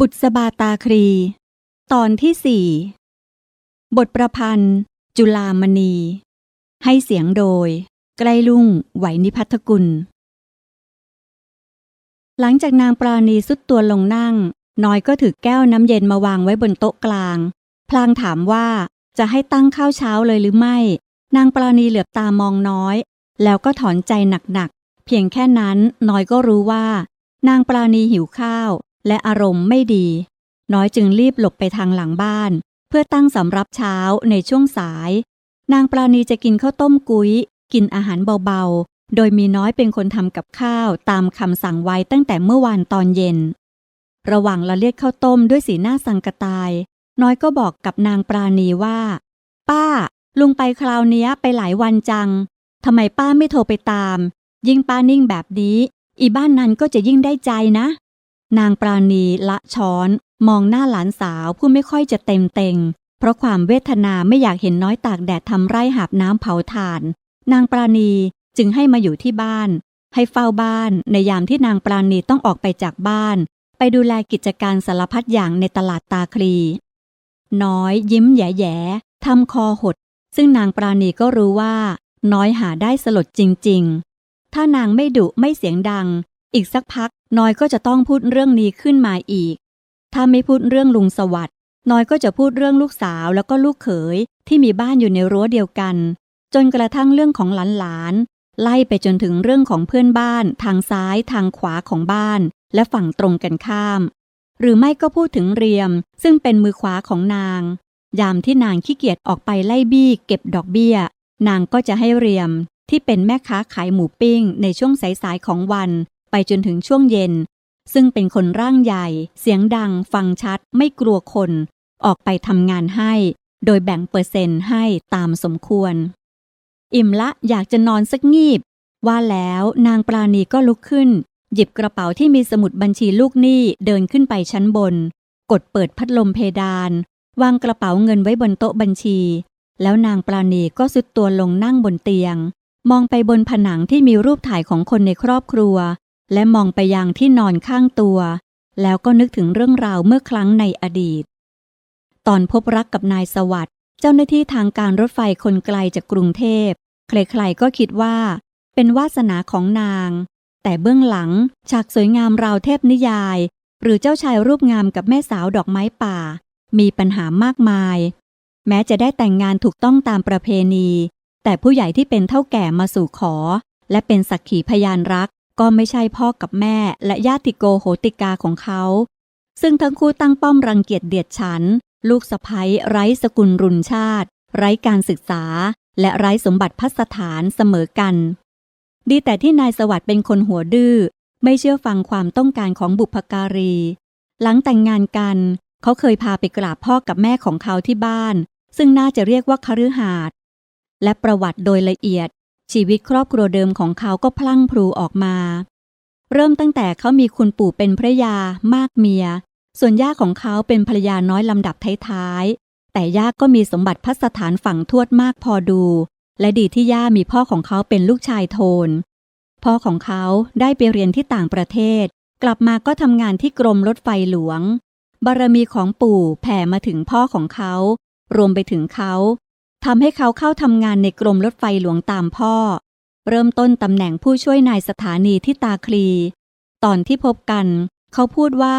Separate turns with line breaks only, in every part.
บุษบาตาครี ตอนที่สี่บทประพันธ์ จุลามณี ให้เสียงโดย ใกล้ลุ่งไหวนิพัทกุล หลังจากนางปราณีสุดตัวลงนั่ง น้อยก็ถือแก้วน้ำเย็นมาวางไว้บนโต๊ะกลาง พลางถามว่าจะให้ตั้งข้าวเช้าเลยหรือไม่ นางปราณีเหลือบตามองน้อย แล้วก็ถอนใจหนักๆ เพียงแค่นั้นน้อยก็รู้ว่า นางปราณีหิวข้าว และอารมณ์ไม่ดี น้อยจึงรีบหลบไปทางหลังบ้าน เพื่อตั้งสำรับเช้าในช่วงสาย นางปราณีจะกินข้าวต้มกุ้ย กินอาหารเบาๆ โดยมีน้อยเป็นคนทำกับข้าวตามคำสั่งไว้ตั้งแต่เมื่อวานตอนเย็น ระหว่างละเลียดข้าวต้มด้วยสีหน้าสังกตาย น้อยก็บอกกับนางปราณีว่า ป้า ลุงไปคราวนี้ไปหลายวันจังทำไมป้าไม่โทรไปตาม ยิ่งป้านิ่งแบบนี้ อีบ้านนั้นก็จะยิ่งได้ใจนะ นางปราณีละช้อน มองหน้าหลานสาวผู้ไม่ค่อยจะเต็มเต็ง เพราะความเวทนาไม่อยากเห็นน้อยตากแดดทำไร่หาบน้ำเผาถ่าน นางปราณีจึงให้มาอยู่ที่บ้าน ให้เฝ้าบ้านในยามที่นางปราณีต้องออกไปจากบ้าน ไปดูแลกิจการสารพัดอย่างในตลาดตาคลี น้อยยิ้มแย่ๆทำคอหด ซึ่งนางปราณีก็รู้ว่า น้อยหาได้สลดจริง ๆ ถ้านางไม่ดุไม่เสียงดัง อีกสักพัก น้อยก็จะต้องพูดเรื่องนี้ขึ้นมาอีก ถ้าไม่พูดเรื่องลุงสวัสด์น้อยก็จะพูดเรื่องลูกสาวแล้วก็ลูกเขยที่มีบ้านอยู่ในรั้วเดียวกัน จนกระทั่งเรื่องของหลานๆไล่ไปจนถึงเรื่องของเพื่อนบ้าน ทางซ้ายทางขวาของบ้าน และฝั่งตรงกันข้าม หรือไม่ก็พูดถึงเรียม ซึ่งเป็นมือขวาของนาง ยามที่นางขี้เกียจออกไปไล่บี้เก็บดอกเบี้ย นางก็จะให้เรียมที่เป็นแม่ค้าขายหมูปิ้งในช่วงสายๆของวัน ไปจนถึงช่วงเย็น ซึ่งเป็นคนร่างใหญ่ เสียงดัง ฟังชัด ไม่กลัวคน ออกไปทำงานให้ โดยแบ่งเปอร์เซ็นต์ให้ตามสมควร อิ่มละอยากจะนอนสักงีบ ว่าแล้วนางปราณีก็ลุกขึ้น หยิบกระเป๋าที่มีสมุดบัญชีลูกหนี้เดินขึ้นไปชั้นบน กดเปิดพัดลมเพดาน วางกระเป๋าเงินไว้บนโต๊ะบัญชี แล้วนางปราณีก็สุดตัวลงนั่งบนเตียงมองไปบนผนังที่มีรูปถ่ายของคนในครอบครัว และมองไปยังที่นอนข้างตัว แล้วก็นึกถึงเรื่องราวเมื่อครั้งในอดีต ตอนพบรักกับนายสวัสด์เจ้าหน้าที่ทางการรถไฟคนไกลจากกรุงเทพ ใครๆก็คิดว่า เป็นวาสนาของนาง แต่เบื้องหลังฉากสวยงามราวเทพนิยาย หรือเจ้าชายรูปงามกับแม่สาวดอกไม้ป่า มีปัญหามากมาย แม้จะได้แต่งงานถูกต้องตามประเพณี แต่ผู้ใหญ่ที่เป็นเท่าแก่มาสู่ขอ และเป็นสักขีพยานรัก ก็ไม่ใช่พ่อกับแม่และญาติโกโหติกาของเขา ซึ่งทั้งคู่ตั้งป้อมรังเกียจเดียดฉัน ลูกสะพ้ยไร้สกุลรุนชาติ ไร้การศึกษา และไร้สมบัติพัสถานเสมอกัน ดีแต่ที่นายสวัสด์เป็นคนหัวดื้อไม่เชื่อฟังความต้องการของบุพการี หลังแต่งงานกัน เขาเคยพาไปกราบพ่อกับแม่ของเขาที่บ้าน ซึ่งน่าจะเรียกว่าคฤหาสน์และประวัติโดยละเอียด ชีวิตครอบครัวเดิมของเขาก็พลั่งพลูออกมา เริ่มตั้งแต่เขามีคุณปู่เป็นพระยามากเมีย ส่วนย่าของเขาเป็นภรรยาน้อยลำดับท้ายๆ แต่ย่าก็มีสมบัติพัสถานฝั่งทวดมากพอดู และดีที่ย่ามีพ่อของเขาเป็นลูกชายโทน พ่อของเขาได้ไปเรียนที่ต่างประเทศ กลับมาก็ทำงานที่กรมรถไฟหลวง บารมีของปู่แผ่มาถึงพ่อของเขา รวมไปถึงเขา ทำให้เขาเข้าทำงานในกรมรถไฟหลวงตามพ่อ เริ่มต้นตำแหน่งผู้ช่วยนายสถานีที่ตาคลี ตอนที่พบกัน เขาพูดว่า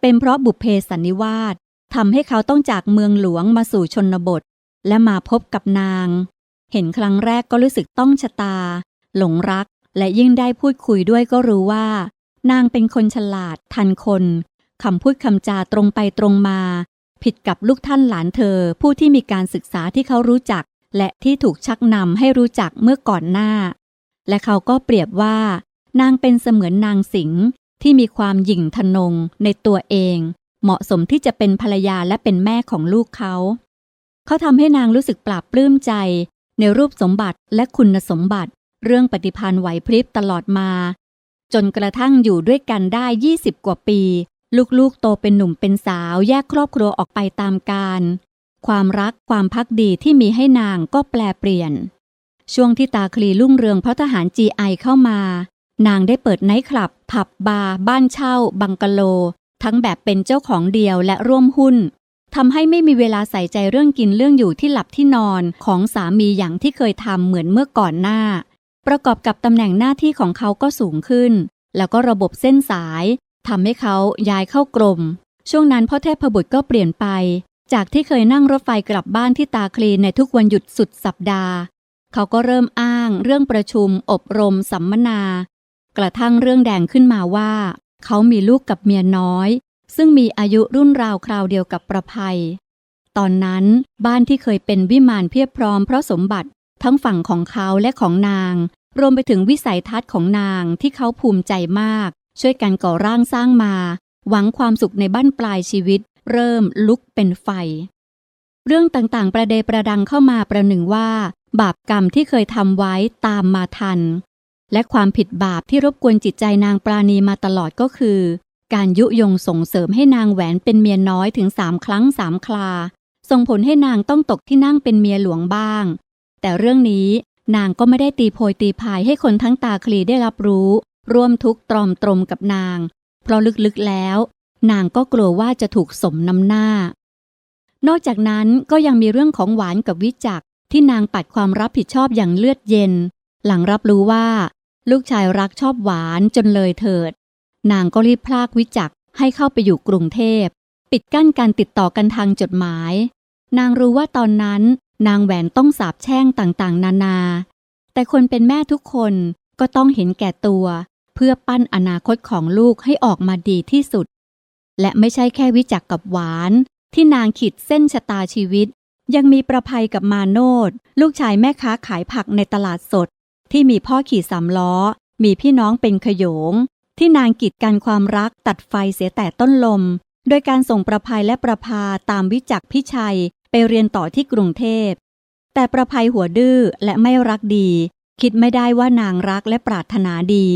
เป็นเพราะบุพเพสันนิวาสทำให้เขาต้องจากเมืองหลวงมาสู่ชนบท และมาพบกับนาง เห็นครั้งแรกก็รู้สึกต้องชะตา หลงรักและยิ่งได้พูดคุยด้วยก็รู้ว่า นางเป็นคนฉลาดทันคนคำพูดคำจาตรงไปตรงมา ผิดกับลูกท่านหลานเธอ ผู้ที่มีการศึกษาที่เขารู้จัก และที่ถูกชักนำให้รู้จักเมื่อก่อนหน้า และเขาก็เปรียบว่า นางเป็นเสมือนนางสิงห์ที่มีความหยิ่งทนงในตัวเอง เหมาะสมที่จะเป็นภรรยาและเป็นแม่ของลูกเขา เขาทำให้นางรู้สึกปราบปลื้มใจ ในรูปสมบัติและคุณสมบัติ เรื่องปฏิพันธ์ไหวพริบตลอดมา จนกระทั่งอยู่ด้วยกันได้ 20 กว่าปี ลูกๆโตเป็นหนุ่มเป็นสาวแยกครอบครัวออกไปตามการ ความรักความพักดีที่มีให้นางก็แปลเปลี่ยน ช่วงที่ตาคลีรุ่งเรืองเพราะทหาร GI เข้ามา นางได้เปิดไนท์คลับ ผับบาร์บ้านเช่า บังกะโล ทั้งแบบเป็นเจ้าของเดียวและร่วมหุ้นทำให้ไม่มีเวลาใส่ใจเรื่องกินเรื่องอยู่ที่หลับที่นอนของสามีอย่างที่เคยทำเหมือนเมื่อก่อนหน้า ประกอบกับตำแหน่งหน้าที่ของเขาก็สูงขึ้น แล้วก็ระบบเส้นสาย ทำให้เขาย้ายเข้ากรม ช่วงนั้นพ่อเทพบุตรก็เปลี่ยนไป จากที่เคยนั่งรถไฟกลับบ้านที่ตาคลีในทุกวันหยุดสุดสัปดาห์ เขาก็เริ่มอ้างเรื่องประชุม อบรม สัมมนา กระทั่งเรื่องแดงขึ้นมาว่า เขามีลูกกับเมียน้อย ซึ่งมีอายุรุ่นราวคราวเดียวกับประภัย ตอนนั้นบ้านที่เคยเป็นวิมานเพียบพร้อมเพราะสมบัติทั้งฝั่งของเขาและของนาง รวมไปถึงวิสัยทัศน์ของนางที่เขาภูมิใจมาก ช่วยกันก่อร่างสร้างมา หวังความสุขในบ้านปลายชีวิต เริ่มลุกเป็นไฟ เรื่องต่างๆ ประเดประดังเข้ามาประหนึ่งว่า บาปกรรมที่เคยทำไว้ตามมาทัน และความผิดบาปที่รบกวนจิตใจนางปราณีมาตลอดก็คือ การยุยงส่งเสริมให้นางแหวนเป็นเมียน้อยถึงสามครั้งสามคลาส่งผลให้นางต้องตกที่นั่งเป็นเมียหลวงบ้าง แต่เรื่องนี้นางก็ไม่ได้ตีโพยตีพายให้คนทั้งตาคลีได้รับรู้ ร่วมทุกข์ตรอมตรมกับนาง เพราะลึกๆแล้ว นางก็กลัวว่าจะถูกสมน้ำหน้า นอกจากนั้นก็ยังมีเรื่องของหวานกับวิจักที่นางปัดความรับผิดชอบอย่างเลือดเย็น หลังรับรู้ว่า ลูกชายรักชอบหวานจนเลยเถิด นางก็รีบพลากวิจักให้เข้าไปอยู่กรุงเทพ ปิดกั้นการติดต่อกันทางจดหมาย นางรู้ว่าตอนนั้นนางแหวนต้องสาบแช่งต่างๆ นานา แต่คนเป็นแม่ทุกคนก็ต้องเห็นแก่ตัว เพื่อปั้นอนาคตของลูกให้ออกมาดีที่สุด และไม่ใช่แค่วิจักกับหวาน ที่นางขีดเส้นชะตาชีวิต ยังมีประภัยกับมาโนดลูกชายแม่ค้าขายผักในตลาดสด ที่มีพ่อขี่สามล้อ มีพี่น้องเป็นขยง ที่นางกีดกันความรักตัดไฟเสียแต่ต้นลม โดยการส่งประภัยและประพาตามวิจักพี่ชัยไปเรียนต่อที่กรุงเทพ แต่ประภัยหัวดื้อและไม่รักดี คิดไม่ได้ว่านางรักและปรารถนาดี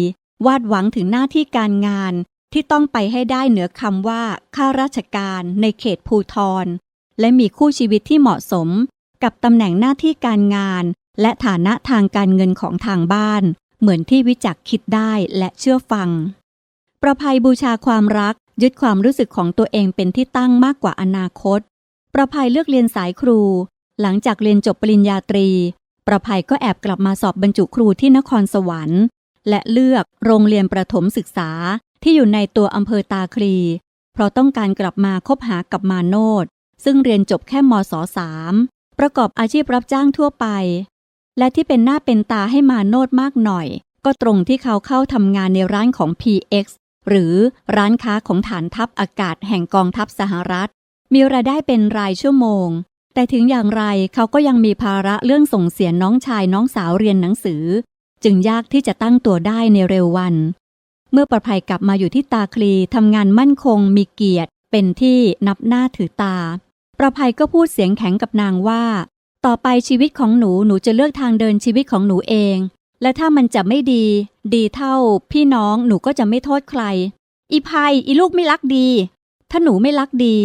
วาดหวังถึงหน้าที่การงานที่ต้องไปให้ได้เหนือคำว่าข้าราชการในเขตภูทร และมีคู่ชีวิตที่เหมาะสม กับตำแหน่งหน้าที่การงาน และฐานะทางการเงินของทางบ้าน เหมือนที่วิจักคิดได้และเชื่อฟัง ประภัยบูชาความรักยึดความรู้สึกของตัวเองเป็นที่ตั้งมากกว่าอนาคต ประภัยเลือกเรียนสายครู หลังจากเรียนจบปริญญาตรี ประภัยก็แอบกลับมาสอบบรรจุครูที่นครสวรรค์ และเลือกโรงเรียนประถมศึกษาที่อยู่ในตัวอำเภอตาคลี เพราะต้องการกลับมาคบหากับมาโนดซึ่งเรียนจบแค่มศสามประกอบอาชีพรับจ้างทั่วไป และที่เป็นหน้าเป็นตาให้มาโนดมากหน่อย ก็ตรงที่เขาเข้าทำงานในร้านของ PX หรือร้านค้าของฐานทัพอากาศแห่งกองทัพสหรัฐ มีรายได้เป็นรายชั่วโมง แต่ถึงอย่างไรเขาก็ยังมีภาระเรื่องส่งเสียน้องชายน้องสาวเรียนหนังสือ จึงยากที่จะตั้งตัวได้ในเร็ววัน เมื่อประภัยกลับมาอยู่ที่ตาคลีทำงานมั่นคงมีเกียรติ เป็นที่นับหน้าถือตา ประภัยก็พูดเสียงแข็งกับนางว่า ต่อไปชีวิตของหนูหนูจะเลือกทางเดินชีวิตของหนูเอง และถ้ามันจะไม่ดี ดีเท่า พี่น้องหนูก็จะไม่โทษใคร อีภัยอีลูกไม่รักดี ถ้าหนูไม่รักดี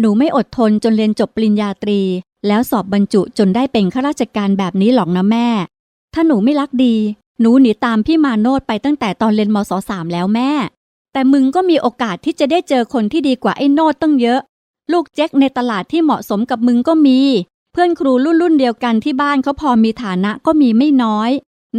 หนูไม่อดทนจนเรียนจบปริญญาตรี แล้วสอบบรรจุจนได้เป็นข้าราชการแบบนี้หรอกนะแม่ ถ้าหนูไม่รักดี หนูหนีตามพี่มาโนดไปตั้งแต่ตอนเรียนมศสามแล้วแม่ แต่มึงก็มีโอกาสที่จะได้เจอคนที่ดีกว่าไอ้โนดตั้งเยอะ ลูกแจ็คในตลาดที่เหมาะสมกับมึงก็มี เพื่อนครูรุ่นรุ่นเดียวกันที่บ้านเขาพอมีฐานะก็มีไม่น้อย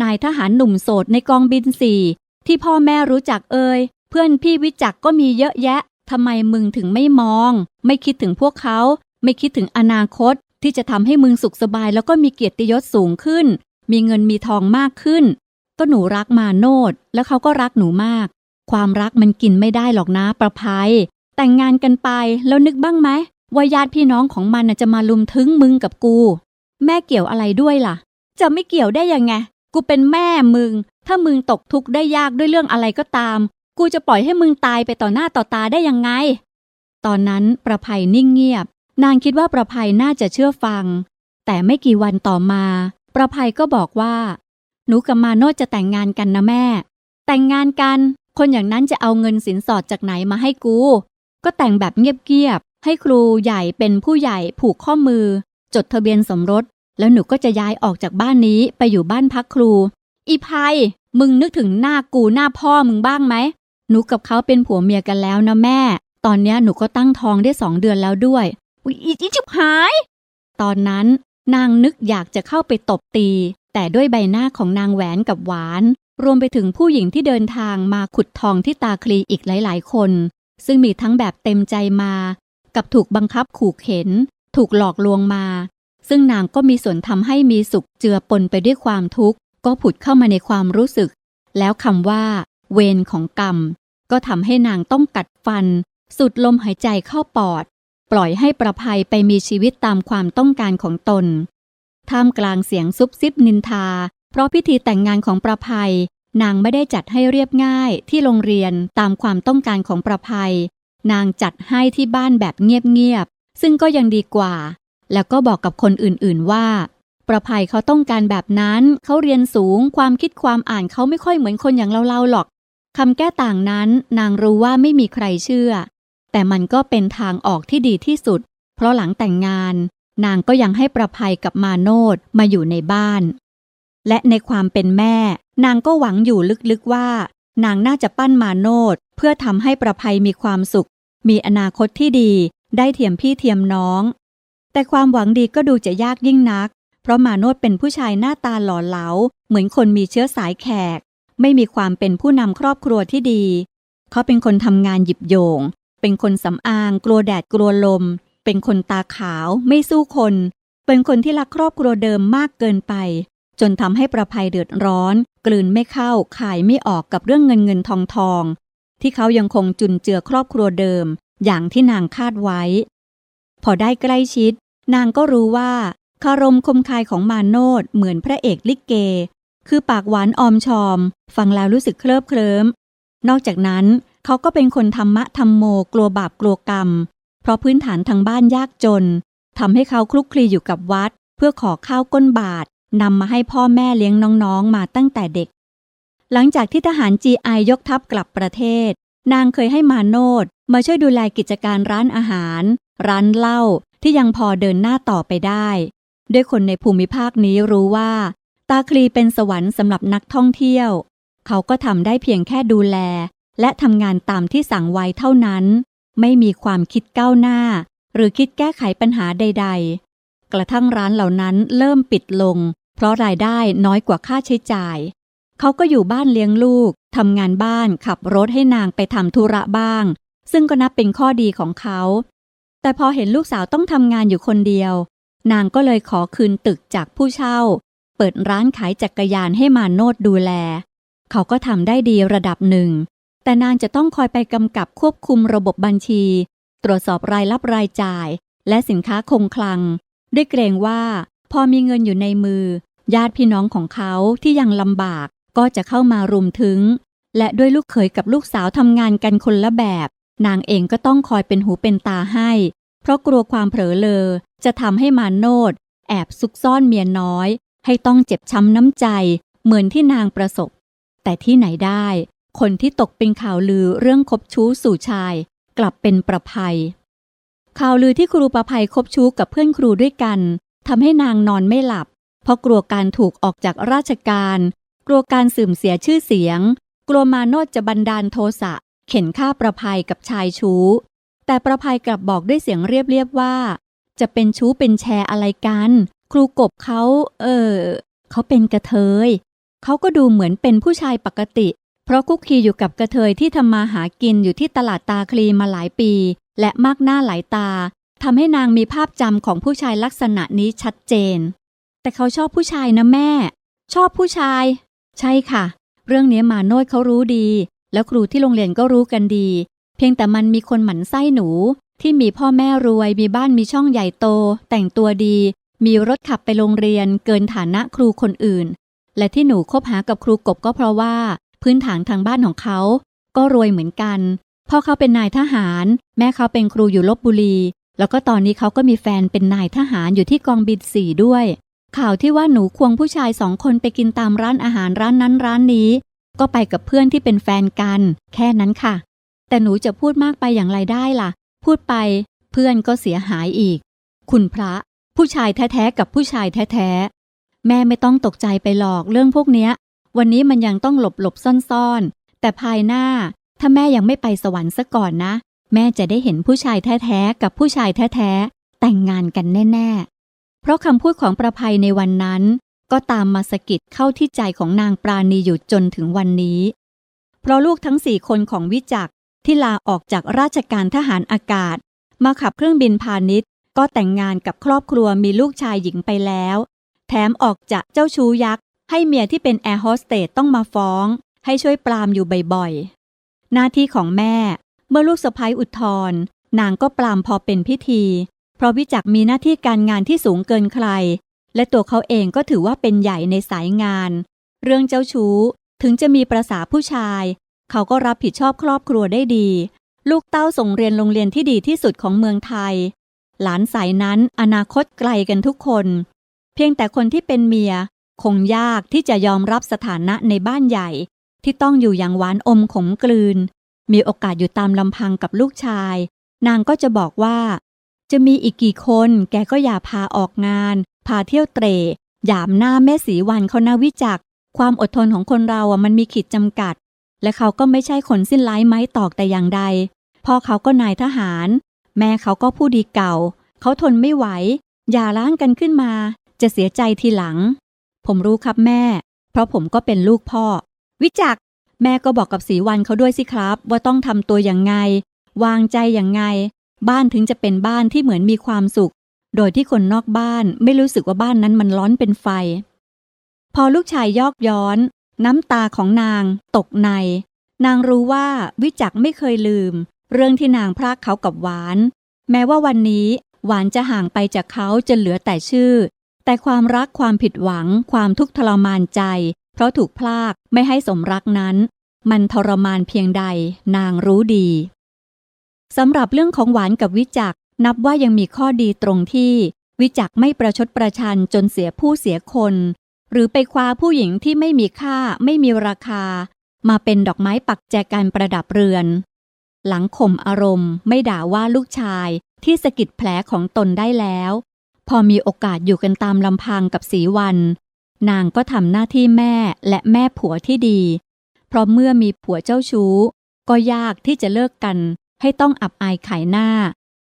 นายทหารหนุ่มโสดในกองบินสี่ที่พ่อแม่รู้จักเอ่ยเพื่อนพี่วิจักก็มีเยอะแยะทำไมมึงถึงไม่มอง ไม่คิดถึงพวกเขา ไม่คิดถึงอนาคตที่จะทำให้มึงสุขสบายแล้วก็มีเกียรติยศสูงขึ้น มีเงินมีทองมากขึ้น ก็หนูรักมาโนดแล้วเขาก็รักหนูมาก ความรักมันกินไม่ได้หรอกนะประภัย แต่งงานกันไปแล้วนึกบ้างไหมว่าญาติพี่น้องของมันจะมาลุมทึงมึงกับกู แม่เกี่ยวอะไรด้วยล่ะ จะไม่เกี่ยวได้ยังไง กูเป็นแม่มึง ถ้ามึงตกทุกข์ได้ยากด้วยเรื่องอะไรก็ตาม กูจะปล่อยให้มึงตายไปต่อหน้าต่อตาได้ยังไง ตอนนั้นประภัยนิ่งเงียบ นางคิดว่าประภัยน่าจะเชื่อฟัง แต่ไม่กี่วันต่อมา ประภัยก็บอกว่า หนูกับมาโนดจะแต่งงานกันนะแม่ แต่งงานกัน คนอย่างนั้นจะเอาเงินสินสอดจากไหนมาให้กู ก็แต่งแบบเงียบๆให้ครูใหญ่เป็นผู้ใหญ่ผูกข้อมือ จดทะเบียนสมรส แล้วหนูก็จะย้ายออกจากบ้านนี้ไปอยู่บ้านพักครู อีภัยมึงนึกถึงหน้ากูหน้าพ่อมึงบ้างไหมหนูกับเขาเป็นผัวเมียกันแล้วนะแม่ ตอนนี้หนูก็ตั้งท้องได้สองเดือนแล้วด้วยอุ๊ยอีจิจิบหาย ตอนนั้น นางนึกอยากจะเข้าไปตบตี แต่ด้วยใบหน้าของนางแหวนกับหวาน รวมไปถึงผู้หญิงที่เดินทางมาขุดทองที่ตาคลีอีกหลาย ๆ คน ซึ่งมีทั้งแบบเต็มใจมา กับถูกบังคับขู่เข็น ถูกหลอกลวงมา ซึ่งนางก็มีส่วนทำให้มีสุขเจือปนไปด้วยความทุกข์ ก็ผุดเข้ามาในความรู้สึก แล้วคำว่า เวรของกรรม ก็ทำให้นางต้องกัดฟัน สุดลมหายใจเข้าปอด ปล่อยให้ประภัยไปมีชีวิตตามความต้องการของตน ท่ามกลางเสียงซุบซิบนินทา เพราะพิธีแต่งงานของประภัย นางไม่ได้จัดให้เรียบง่ายที่โรงเรียนตามความต้องการของประภัย นางจัดให้ที่บ้านแบบเงียบๆ ซึ่งก็ยังดีกว่า แล้วก็บอกกับคนอื่นๆว่า ประภัยเขาต้องการแบบนั้น เขาเรียนสูง ความคิดความอ่านเขาไม่ค่อยเหมือนคนอย่างเราๆหรอกคำแก้ต่างนั้นนางรู้ว่าไม่มีใครเชื่อ แต่มันก็เป็นทางออกที่ดีที่สุด เพราะหลังแต่งงาน นางก็ยังให้ประภัยกับมาโนดมาอยู่ในบ้าน และในความเป็นแม่ นางก็หวังอยู่ลึกๆว่า นางน่าจะปั้นมาโนดเพื่อทำให้ประภัยมีความสุข มีอนาคตที่ดี ได้เทียมพี่เทียมน้อง แต่ความหวังดีก็ดูจะยากยิ่งนัก เพราะมาโนดเป็นผู้ชายหน้าตาหล่อเหลา เหมือนคนมีเชื้อสายแขก ไม่มีความเป็นผู้นำครอบครัวที่ดี เขาเป็นคนทำงานหยิบโยง เป็นคนสำอาง กลัวแดดกลัวลม เป็นคนตาขาวไม่สู้คน เป็นคนที่รักครอบครัวเดิมมากเกินไป จนทำให้ประภัยเดือดร้อน กลืนไม่เข้าขายไม่ออกกับเรื่องเงินเงินทองทอง ที่เขายังคงจุนเจือครอบครัวเดิม อย่างที่นางคาดไว้ พอได้ใกล้ชิด นางก็รู้ว่าคารมคมคายของมาโนดเหมือนพระเอกลิเก คือปากหวานออมชอม ฟังแล้วรู้สึกเคลิบเคลิ้ม นอกจากนั้น เขาก็เป็นคนธรรมะธรรมโมกลัวบาปกลัวกรรม เพราะพื้นฐานทางบ้านยากจนทำให้เขาคลุกคลีอยู่กับวัด เพื่อขอข้าวก้นบาทนำมาให้พ่อแม่เลี้ยงน้องๆ มาตั้งแต่เด็ก หลังจากที่ทหาร GI ยกทัพกลับประเทศ นางเคยให้มาโนดมาช่วยดูแลกิจการร้านอาหาร ร้านเหล้าที่ยังพอเดินหน้าต่อไปได้ ด้วยคนในภูมิภาคนี้รู้ว่า ตาคลีเป็นสวรรค์สำหรับนักท่องเที่ยว เขาก็ทำได้เพียงแค่ดูแล และทำงานตามที่สั่งไว้เท่านั้น ไม่มีความคิดก้าวหน้า หรือคิดแก้ไขปัญหาใด ๆ กระทั่งร้านเหล่านั้นเริ่มปิดลง เพราะรายได้น้อยกว่าค่าใช้จ่าย เขาก็อยู่บ้านเลี้ยงลูกทำงานบ้านขับรถให้นางไปทำธุระบ้าง ซึ่งก็นับเป็นข้อดีของเขา แต่พอเห็นลูกสาวต้องทำงานอยู่คนเดียว นางก็เลยขอคืนตึกจากผู้เช่า เปิดร้านขายจักรยานให้มาโนดดูแล เขาก็ทำได้ดีระดับหนึ่ง แต่นางจะต้องคอยไปกำกับควบคุมระบบบัญชี ตรวจสอบรายรับรายจ่าย และสินค้าคงคลัง ด้วยเกรงว่า พอมีเงินอยู่ในมือ ญาติพี่น้องของเขาที่ยังลำบากก็จะเข้ามารุมถึง และด้วยลูกเขยกับลูกสาวทำงานกันคนละแบบ นางเองก็ต้องคอยเป็นหูเป็นตาให้ เพราะกลัวความเผลอเลอจะทำให้มาโนดแอบซุกซ่อนเมียน้อย ให้ต้องเจ็บช้ำน้ำใจ เหมือนที่นางประสบ แต่ที่ไหนได้ คนที่ตกเป็นข่าวลือเรื่องคบชู้สู่ชาย กลับเป็นประภัย ข่าวลือที่ครูประภัยคบชู้กับเพื่อนครูด้วยกันทำให้นางนอนไม่หลับ เพราะกลัวการถูกออกจากราชการ กลัวการเสื่อมเสียชื่อเสียง กลัวมาโนดจะบันดาลโทสะเข็นฆ่าประภัยกับชายชู้ แต่ประภัยกลับบอกด้วยเสียงเรียบๆว่า จะเป็นชู้เป็นแชร์อะไรกัน ครูกบเขา เออเขาเป็นกระเทยเขาก็ดูเหมือนเป็นผู้ชายปกติ เพราะคุกคีอยู่กับกระเทยที่ทำมาหากินอยู่ที่ตลาดตาคลีมาหลายปี และมากหน้าหลายตาทำให้นางมีภาพจำของผู้ชายลักษณะนี้ชัดเจน แต่เขาชอบผู้ชายนะแม่ ชอบผู้ชาย ใช่ค่ะ เรื่องนี้มาโนดเขารู้ดี แล้วครูที่โรงเรียนก็รู้กันดี เพียงแต่มันมีคนหมั่นไส้หนู ที่มีพ่อแม่รวย มีบ้านมีช่องใหญ่โต แต่งตัวดี มีรถขับไปโรงเรียน เกินฐานะครูคนอื่น และที่หนูคบหากับครูกบก็เพราะว่า พื้นฐานทางบ้านของเขา ก็รวยเหมือนกัน พ่อเขาเป็นนายทหาร แม่เขาเป็นครูอยู่ลบบุรี แล้วก็ตอนนี้เขาก็มีแฟนเป็นนายทหารอยู่ที่กองบินสี่ด้วย ข่าวที่ว่าหนูควงผู้ชายสองคนไปกินตามร้านอาหารร้านนั้นร้านนี้ ก็ไปกับเพื่อนที่เป็นแฟนกัน แค่นั้นค่ะ แต่หนูจะพูดมากไปอย่างไรได้ล่ะ พูดไป เพื่อนก็เสียหายอีก คุณพระ ผู้ชายแท้ๆกับผู้ชายแท้ๆแม่ไม่ต้องตกใจไปหรอกเรื่องพวกเนี้ย วันนี้มันยังต้องหลบหลบซ่อนๆ แต่ภายหน้า ถ้าแม่ยังไม่ไปสวรรค์ซะก่อนนะ แม่จะได้เห็นผู้ชายแท้ๆ กับผู้ชายแท้ๆ แต่งงานกันแน่ๆ เพราะคำพูดของประภัยในวันนั้น ก็ตามมาสะกิดเข้าที่ใจของนางปราณีอยู่จนถึงวันนี้ เพราะลูกทั้งสี่คนของวิจักที่ลาออกจากราชการทหารอากาศ มาขับเครื่องบินพาณิชย์ ก็แต่งงานกับครอบครัวมีลูกชายหญิงไปแล้ว แถมออกจากเจ้าชู้ยักษ์ ให้เมียที่เป็นแอร์โฮสเตสต้องมาฟ้อง ให้ช่วยปรามอยู่บ่อยๆ หน้าที่ของแม่ เมื่อลูกสะพ้ยอุทธรนางก็ปรามพอเป็นพิธี เพราะวิจักมีหน้าที่การงานที่สูงเกินใคร และตัวเขาเองก็ถือว่าเป็นใหญ่ในสายงาน เรื่องเจ้าชู้ถึงจะมีประษาผู้ชาย เขาก็รับผิดชอบครอบครัวได้ดี ลูกเต้าส่งเรียนโรงเรียนที่ดีที่สุดของเมืองไทย หลานสายนั้นอนาคตไกลกันทุกคน เพียงแต่คนที่เป็นเมีย คงยากที่จะยอมรับสถานะในบ้านใหญ่ ที่ต้องอยู่อย่างหวานอมขมกลืน มีโอกาสอยู่ตามลำพังกับลูกชาย นางก็จะบอกว่า จะมีอีกกี่คนแกก็อย่าพาออกงาน พาเที่ยวเตร่หยามหน้าแม่สีวันเขานาวิจักความอดทนของคนเราอะมันมีขีดจำกัด และเขาก็ไม่ใช่คนสิ้นไร้ไม้ตอกแต่อย่างใดพ่อเขาก็นายทหาร แม่เขาก็ผู้ดีเก่า เขาทนไม่ไหว อย่าล้างกันขึ้นมา จะเสียใจทีหลัง ผมรู้ครับแม่ เพราะผมก็เป็นลูกพ่อ วิจักแม่ก็บอกกับสีวันเขาด้วยสิครับ ว่าต้องทำตัวอย่างไง วางใจอย่างไง บ้านถึงจะเป็นบ้านที่เหมือนมีความสุข โดยที่คนนอกบ้านไม่รู้สึกว่าบ้านนั้นมันร้อนเป็นไฟ พอลูกชายยอกย้อน น้ำตาของนางตกใน นางรู้ว่าวิจักไม่เคยลืม เรื่องที่นางพรากเขากับหวาน แม้ว่าวันนี้หวานจะห่างไปจากเขาจนเหลือแต่ชื่อ แต่ความรักความผิดหวัง ความทุกข์ทรมานใจ เพราะถูกพลากไม่ให้สมรักนั้น มันทรมานเพียงใดนางรู้ดีสำหรับเรื่องของหวานกับวิจักนับว่ายังมีข้อดีตรงที่ วิจักไม่ประชดประชันจนเสียผู้เสียคน หรือไปคว้าผู้หญิงที่ไม่มีค่าไม่มีราคา มาเป็นดอกไม้ปักแจกันประดับเรือน หลังข่มอารมณ์ไม่ด่าว่าลูกชายที่สะกิดแผลของตนได้แล้ว พอมีโอกาสอยู่กันตามลำพังกับสีวัน นางก็ทำหน้าที่แม่และแม่ผัวที่ดี เพราะเมื่อมีผัวเจ้าชู้ ก็ยากที่จะเลิกกัน ให้ต้องอับอายขายหน้า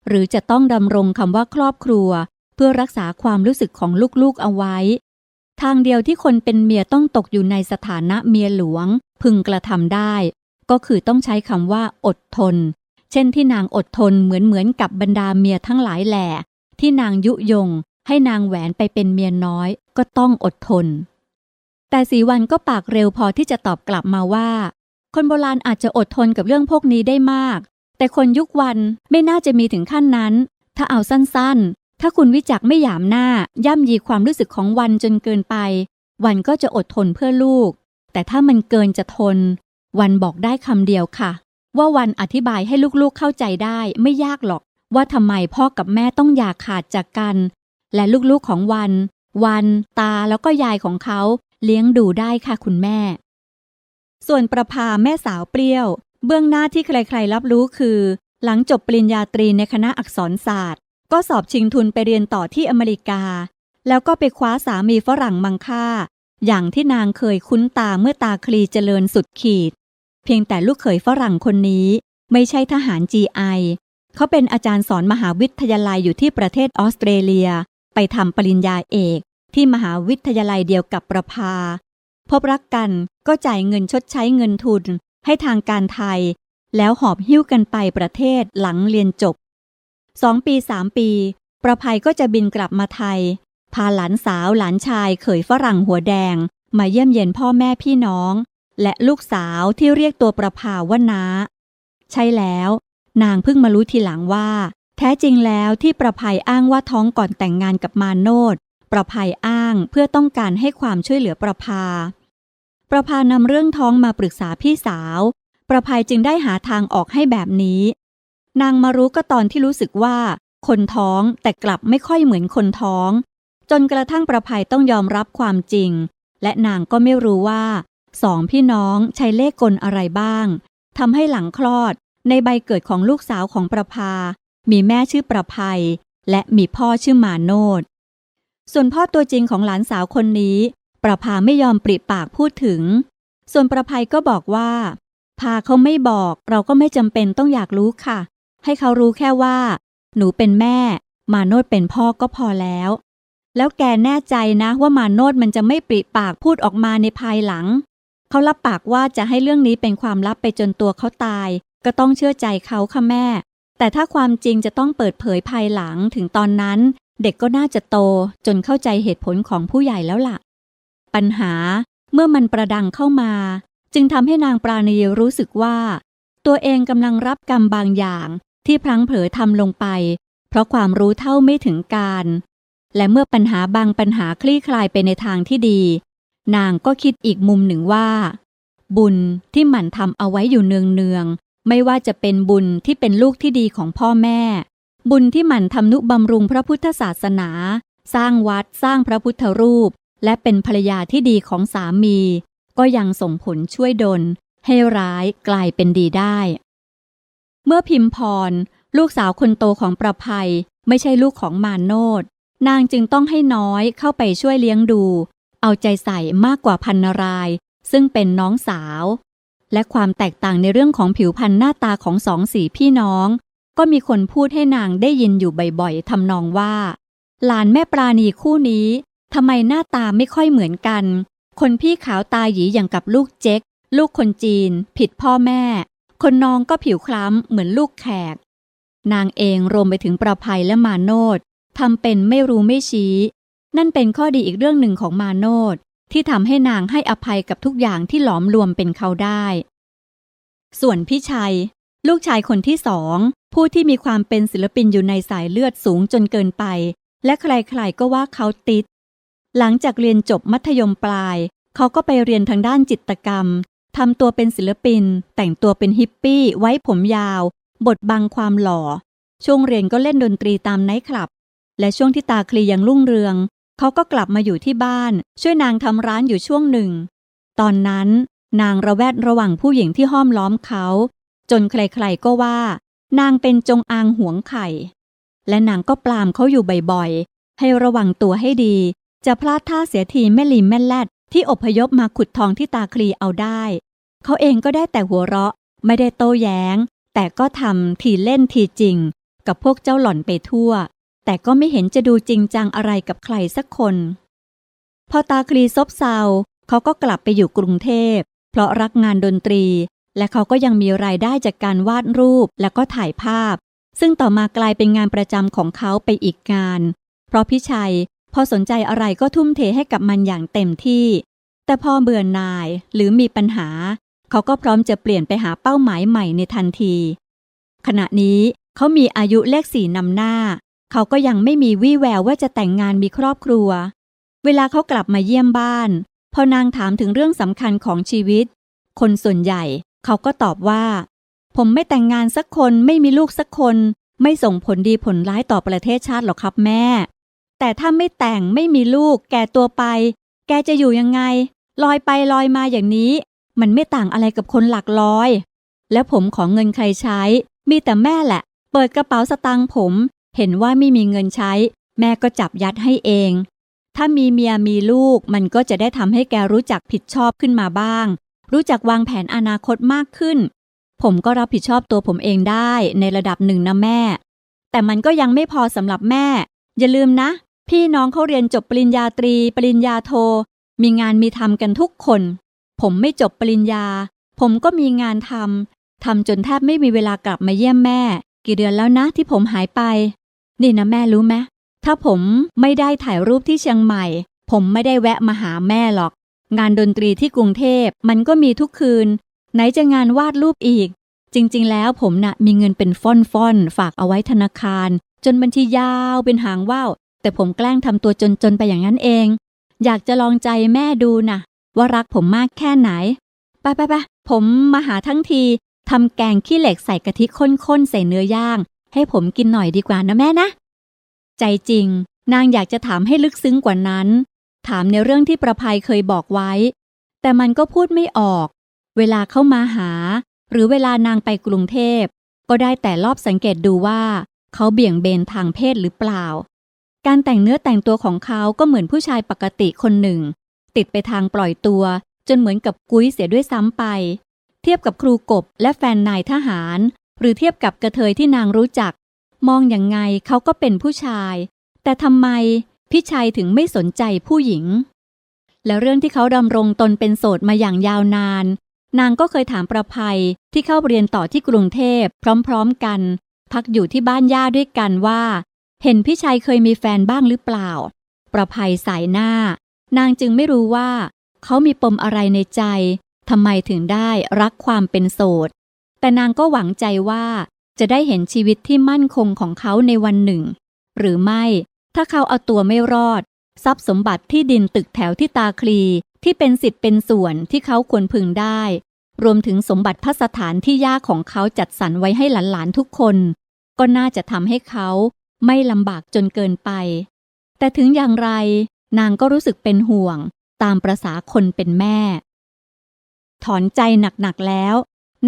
หรือจะต้องดำรงคำว่าครอบครัว เพื่อรักษาความรู้สึกของลูกๆเอาไว้ ทางเดียวที่คนเป็นเมียต้องตกอยู่ในสถานะเมียหลวง พึงกระทำได้ ก็คือต้องใช้คำว่าอดทน เช่นที่นางอดทนเหมือนเหมือนกับบรรดาเมียทั้งหลายแหล่ ที่นางยุยงให้นางแหวนไปเป็นเมียน้อยก็ต้องอดทน แต่สีวันก็ปากเร็วพอที่จะตอบกลับมาว่า คนโบราณอาจจะอดทนกับเรื่องพวกนี้ได้มาก แต่คนยุควันไม่น่าจะมีถึงขั้นนั้น ถ้าเอาสั้นๆ ถ้าคุณวิจักไม่หยามหน้าย่ำยีความรู้สึกของวันจนเกินไป วันก็จะอดทนเพื่อลูก แต่ถ้ามันเกินจะทน วันบอกได้คำเดียวค่ะ ว่าวันอธิบายให้ลูกๆเข้าใจได้ไม่ยากหรอก ว่าทำไมพ่อกับแม่ต้องอย่าขาดจากกัน และลูกๆของวัน วัน ตาแล้วก็ยายของเขาเลี้ยงดูได้ค่ะคุณแม่ ส่วนประภาแม่สาวเปรี้ยว เบื้องหน้าที่ใครๆรับรู้คือ หลังจบปริญญาตรีในคณะอักษรศาสตร์ ก็สอบชิงทุนไปเรียนต่อที่อเมริกา แล้วก็ไปคว้าสามีฝรั่งมังค่า อย่างที่นางเคยคุ้นตาเมื่อตาคลีเจริญสุดขีด เพียงแต่ลูกเขยฝรั่งคนนี้ ไม่ใช่ทหาร GI เขาเป็นอาจารย์สอนมหาวิทยาลัยอยู่ที่ประเทศออสเตรเลีย ไปทำปริญญาเอก ที่มหาวิทยาลัยเดียวกับประภา พบรักกันก็จ่ายเงินชดใช้เงินทุน ให้ทางการไทย แล้วหอบหิ้วกันไปประเทศหลังเรียนจบสองปีสามปี ประภัยก็จะบินกลับมาไทย พาหลานสาวหลานชายเขยฝรั่งหัวแดง มาเยี่ยมเยียนพ่อแม่พี่น้อง และลูกสาวที่เรียกตัวประภาว่าน้า ใช่แล้ว นางเพิ่งมารู้ทีหลังว่า แท้จริงแล้วที่ประภัยอ้างว่าท้องก่อนแต่งงานกับมาโนดประภัยอ้างเพื่อต้องการให้ความช่วยเหลือประภา ประภานำเรื่องท้องมาปรึกษาพี่สาว ประภัยจึงได้หาทางออกให้แบบนี้ นางมารู้ก็ตอนที่รู้สึกว่า คนท้องแต่กลับไม่ค่อยเหมือนคนท้อง จนกระทั่งประภัยต้องยอมรับความจริง และนางก็ไม่รู้ว่าสองพี่น้องใช้เลขกลอะไรบ้างทำให้หลังคลอด ในใบเกิดของลูกสาวของประภา มีแม่ชื่อประภัย และมีพ่อชื่อมาโนดส่วนพ่อตัวจริงของหลานสาวคนนี้ ประภาไม่ยอมปริปากพูดถึง ส่วนประภัยก็บอกว่า พาเขาไม่บอกเราก็ไม่จำเป็นต้องอยากรู้ค่ะ ให้เขารู้แค่ว่า หนูเป็นแม่ มาโนดเป็นพ่อก็พอแล้ว แล้วแกแน่ใจนะว่ามาโนดมันจะไม่ปริปากพูดออกมาในภายหลัง เขารับปากว่าจะให้เรื่องนี้เป็นความลับไปจนตัวเขาตาย ก็ต้องเชื่อใจเขาค่ะแม่ แต่ถ้าความจริงจะต้องเปิดเผยภายหลังถึงตอนนั้น เด็กก็น่าจะโตจนเข้าใจเหตุผลของผู้ใหญ่แล้วล่ะ ปัญหาเมื่อมันประดังเข้ามา จึงทำให้นางปราณีรู้สึกว่า ตัวเองกำลังรับกรรมบางอย่างที่พลั้งเผลอทำลงไป เพราะความรู้เท่าไม่ถึงการ และเมื่อปัญหาบางปัญหาคลี่คลายไปในทางที่ดี นางก็คิดอีกมุมหนึ่งว่า บุญที่หมั่นทำเอาไว้อยู่เนืองๆ ไม่ว่าจะเป็นบุญที่เป็นลูกที่ดีของพ่อแม่ บุญที่หมั่นทำนุบำรุงพระพุทธศาสนา สร้างวัดสร้างพระพุทธรูป และเป็นภรรยาที่ดีของสามี ก็ยังส่งผลช่วยดล ให้ร้ายกลายเป็นดีได้ เมื่อพิมพร ลูกสาวคนโตของประภัย ไม่ใช่ลูกของมานโนดนางจึงต้องให้น้อยเข้าไปช่วยเลี้ยงดู เอาใจใส่มากกว่าพันนาราย ซึ่งเป็นน้องสาว และความแตกต่างในเรื่องของผิวพรรณหน้าตาของสองสีพี่น้อง ก็มีคนพูดให้นางได้ยินอยู่บ่อยๆทำนองว่า หลานแม่ปราณีคู่นี้ทำไมหน้าตาไม่ค่อยเหมือนกัน คนพี่ขาวตาหยีอย่างกับลูกเจ๊ก ลูกคนจีน ผิดพ่อแม่ คนน้องก็ผิวคล้ำเหมือนลูกแขก นางเองรวมไปถึงประภัยและมาโนดทำเป็นไม่รู้ไม่ชี้ นั่นเป็นข้อดีอีกเรื่องหนึ่งของมาโนด ที่ทำให้นางให้อภัยกับทุกอย่างที่หลอมรวมเป็นเขาได้ ส่วนพี่ชัย ลูกชายคนที่สอง ผู้ที่มีความเป็นศิลปินอยู่ในสายเลือดสูงจนเกินไป และใครๆก็ว่าเขาติด หลังจากเรียนจบมัธยมปลาย เขาก็ไปเรียนทางด้านจิตกรรมทำตัวเป็นศิลปิน แต่งตัวเป็นฮิปปี้ ไว้ผมยาว บทบังความหล่อ ช่วงเรียนก็เล่นดนตรีตามไนท์คลับ และช่วงที่ตาคลียังรุ่งเรือง เขาก็กลับมาอยู่ที่บ้าน ช่วยนางทำร้านอยู่ช่วงหนึ่ง ตอนนั้นนางระแวดระวังผู้หญิงที่ห้อมล้อมเขา จนใครๆก็ว่า นางเป็นจงอางหวงไข่ และนางก็ปลามเขาอยู่บ่อยๆ ให้ระวังตัวให้ดี จะพลาดท่าเสียทีแม่ลิมแม่แลดที่อพยพมาขุดทองที่ตาคลีเอาได้ เขาเองก็ได้แต่หัวเราะ ไม่ได้โต้แย้ง แต่ก็ทำทีเล่นทีจริง กับพวกเจ้าหล่อนไปทั่ว แต่ก็ไม่เห็นจะดูจริงจังอะไรกับใครสักคน พอตาคลีซบเซาเขาก็กลับไปอยู่กรุงเทพ เพราะรักงานดนตรี และเขาก็ยังมีรายได้จากการวาดรูปและก็ถ่ายภาพ ซึ่งต่อมากลายเป็นงานประจำของเขาไปอีกงาน เพราะพี่ชัยพอสนใจอะไรก็ทุ่มเทให้กับมันอย่างเต็มที่ แต่พอเบื่อหน่ายหรือมีปัญหา เขาก็พร้อมจะเปลี่ยนไปหาเป้าหมายใหม่ในทันที ขณะนี้เขามีอายุเลขสี่นำหน้า เขาก็ยังไม่มีวี่แววว่าจะแต่งงานมีครอบครัว เวลาเขากลับมาเยี่ยมบ้าน พอนางถามถึงเรื่องสำคัญของชีวิต คนส่วนใหญ่ เขาก็ตอบว่า ผมไม่แต่งงานสักคนไม่มีลูกสักคน ไม่ส่งผลดีผลร้ายต่อประเทศชาติหรอกครับแม่ แต่ถ้าไม่แต่งไม่มีลูก แก่ตัวไป แกจะอยู่ยังไง ลอยไปลอยมาอย่างนี้ มันไม่ต่างอะไรกับคนหลักร้อย แล้วผมขอเงินใครใช้ มีแต่แม่แหละ เปิดกระเป๋าสตางค์ผม เห็นว่าไม่มีเงินใช้ แม่ก็จับยัดให้เอง ถ้ามีเมียมีลูกมันก็จะได้ทำให้แกรู้จักผิดชอบขึ้นมาบ้าง รู้จักวางแผนอนาคตมากขึ้น ผมก็รับผิดชอบตัวผมเองได้ในระดับหนึ่งนะแม่ แต่มันก็ยังไม่พอสำหรับแม่ อย่าลืมนะ พี่น้องเขาเรียนจบปริญญาตรี ปริญญาโท มีงานมีทำกันทุกคน ผมไม่จบปริญญา ผมก็มีงานทำทำจนแทบไม่มีเวลากลับมาเยี่ยมแม่ กี่เดือนแล้วนะที่ผมหายไป นี่นะแม่รู้ไหมถ้าผมไม่ได้ถ่ายรูปที่เชียงใหม่ ผมไม่ได้แวะมาหาแม่หรอก งานดนตรีที่กรุงเทพมันก็มีทุกคืน ไหนจะงานวาดรูปอีก จริง ๆ แล้วผมนะ่ะมีเงินเป็นฟ่อนๆฝากเอาไว้ธนาคาร จนบัญชียาวเป็นหางว่าวแต่ผมแกล้งทำตัวจนๆไปอย่างนั้นเอง อยากจะลองใจแม่ดูนะว่ารักผมมากแค่ไหนไปไปไปผมมาหาทั้งทีทำแกงขี้เหล็กใส่กะทิข้นๆใส่เนื้อย่าง ให้ผมกินหน่อยดีกว่านะแม่นะ ใจจริง นางอยากจะถามให้ลึกซึ้งกว่านั้น ถามในเรื่องที่ประภัยเคยบอกไว้ แต่มันก็พูดไม่ออก เวลาเข้ามาหา หรือเวลานางไปกรุงเทพ ก็ได้แต่รอบสังเกตดูว่าเขาเบี่ยงเบนทางเพศหรือเปล่า การแต่งเนื้อแต่งตัวของเขาก็เหมือนผู้ชายปกติคนหนึ่ง ติดไปทางปล่อยตัว จนเหมือนกับกุ้ยเสียด้วยซ้ำไป เทียบกับครูกบและแฟนนายทหาร หรือเทียบกับกระเทยที่นางรู้จัก มองอย่างไงเขาก็เป็นผู้ชาย แต่ทำไมพี่ชัยถึงไม่สนใจผู้หญิง และเรื่องที่เขาดำรงตนเป็นโสดมาอย่างยาวนาน นางก็เคยถามประภัยที่เข้าเรียนต่อที่กรุงเทพพร้อมๆกัน พักอยู่ที่บ้านย่าด้วยกันว่า เห็นพี่ชัยเคยมีแฟนบ้างหรือเปล่า ประภัยสายหน้า นางจึงไม่รู้ว่า เขามีปมอะไรในใจทำไมถึงได้รักความเป็นโสด แต่นางก็หวังใจว่าจะได้เห็นชีวิตที่มั่นคงของเขาในวันหนึ่ง หรือไม่ ถ้าเขาเอาตัวไม่รอด ทรัพย์สมบัติที่ดินตึกแถวที่ตาคลีที่เป็นสิทธิ์เป็นส่วนที่เขาควรพึงได้ รวมถึงสมบัติพัสถานที่ย่าของเขาจัดสรรไว้ให้หลานๆทุกคน ก็น่าจะทำให้เขาไม่ลำบากจนเกินไป แต่ถึงอย่างไร นางก็รู้สึกเป็นห่วง ตามประษาคนเป็นแม่ ถอนใจหนักๆแล้ว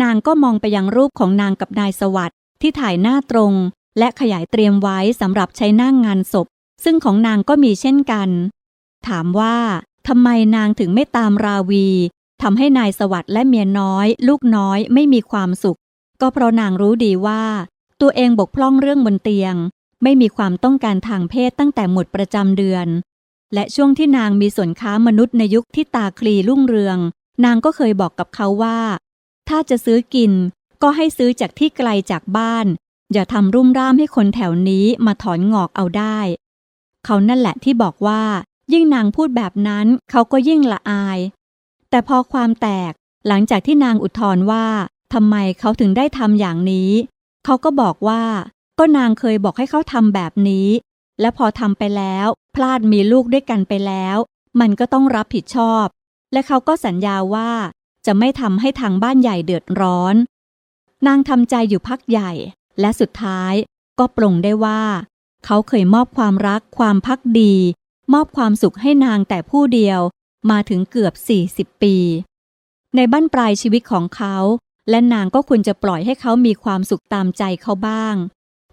นางก็มองไปยังรูปของนางกับนายสวัสด์ที่ถ่ายหน้าตรง และขยายเตรียมไว้สำหรับใช้นั่งงานศพ ซึ่งของนางก็มีเช่นกัน ถามว่าทำไมนางถึงไม่ตามราวีทำให้นายสวัสด์และเมียน้อย ลูกน้อยไม่มีความสุข ก็เพราะนางรู้ดีว่า ตัวเองบกพร่องเรื่องบนเตียง ไม่มีความต้องการทางเพศตั้งแต่หมดประจำเดือน และช่วงที่นางมีส่วนค้ามนุษย์ในยุคที่ตาคลีรุ่งเรือง นางก็เคยบอกกับเขาว่า ถ้าจะซื้อกิน ก็ให้ซื้อจากที่ไกลจากบ้าน อย่าทำรุ่มร่ามให้คนแถวนี้มาถอนงอกเอาได้ เขานั่นแหละที่บอกว่า ยิ่งนางพูดแบบนั้นเขาก็ยิ่งละอาย แต่พอความแตกหลังจากที่นางอุทธรว่าทำไมเขาถึงได้ทำอย่างนี้ เขาก็บอกว่า ก็นางเคยบอกให้เขาทำแบบนี้ และพอทำไปแล้ว พลาดมีลูกด้วยกันไปแล้ว มันก็ต้องรับผิดชอบ และเขาก็สัญญาว่า จะไม่ทำให้ทางบ้านใหญ่เดือดร้อน นางทำใจอยู่พักใหญ่ และสุดท้ายก็ปลงได้ว่า เขาเคยมอบความรักความพักดี มอบความสุขให้นางแต่ผู้เดียวมาถึงเกือบ 40 ปี ในบั้นปลายชีวิตของเขา และนางก็ควรจะปล่อยให้เขามีความสุขตามใจเขาบ้าง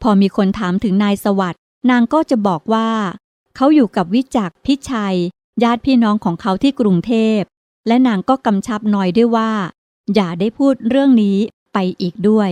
พอมีคนถามถึงนายสวัสด์นางก็จะบอกว่า เขาอยู่กับวิจักพิชัย ญาติพี่น้องของเขาที่กรุงเทพ และนางก็กำชับน้อยด้วยว่า อย่าได้พูดเรื่องนี้ไปอีกด้วย